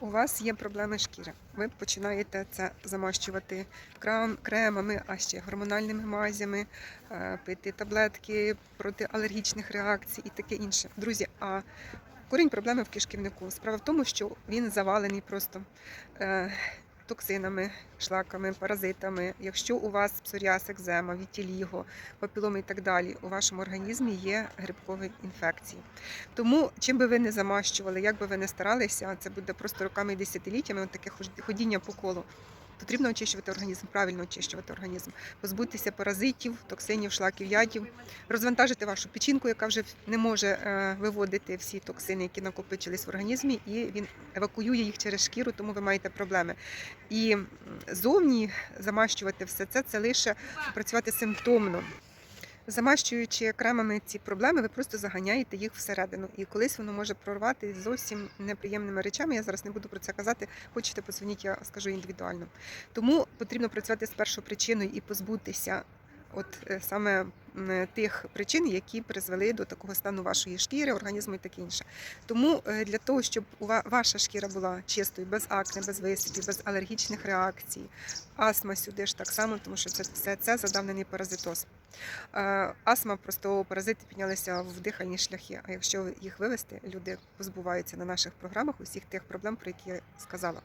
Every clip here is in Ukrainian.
У вас є проблеми шкіри. Ви починаєте це замащувати крем, кремами, а ще гормональними мазями, е, пити таблетки проти алергічних реакцій і таке інше. Друзі, а корінь проблеми в кишківнику. Справа в тому, що він завалений просто. Токсинами, шлаками, паразитами. Якщо у вас псоріаз, екзема, вітіліго, папіломи і так далі, у вашому організмі є грибкові інфекції. Тому, чим би ви не замащували, як би ви не старалися, це буде просто роками і десятиліттями, таке ходіння по колу. Потрібно очищувати організм, правильно очищувати організм, позбутися паразитів, токсинів, шлаків, ядів, розвантажити вашу печінку, яка вже не може е, виводити всі токсини, які накопичились в організмі, і він евакуює їх через шкіру, тому ви маєте проблеми. І зовні замащувати все це це лише працювати симптомно. Замащуючи кремами ці проблеми, ви просто заганяєте їх всередину. І колись воно може прорвати зовсім неприємними речами. Я зараз не буду про це казати. Хочете, подзвоніть, я скажу індивідуально. Тому потрібно працювати з першою причиною і позбутися от е, саме тих причин, які призвели до такого стану вашої шкіри, організму і таке інше. Тому е, для того, щоб ваша шкіра була чистою, без акне, без висипів, без алергічних реакцій, астма сюди ж так само, тому що це все це задавнений паразитоз. Е, Астма просто паразити піднялися в дихальні шляхи. А якщо їх вивести, люди позбуваються на наших програмах усіх тих проблем, про які я сказала.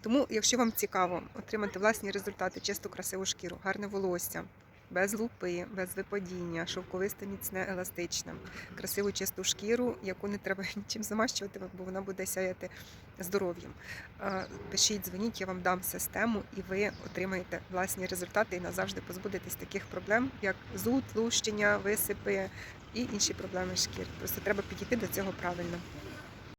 Тому, якщо вам цікаво отримати власні результати, чисту красиву шкіру, гарне волосся. Без лупи, без випадіння, шовковисте, міцне, еластичне, красиву чисту шкіру, яку не треба нічим замащувати, бо вона буде сяяти здоров'ям. Пишіть, дзвоніть, я вам дам систему, і ви отримаєте власні результати і назавжди позбудетесь таких проблем, як зуд, лущення, висипи і інші проблеми шкіри. Просто треба підійти до цього правильно.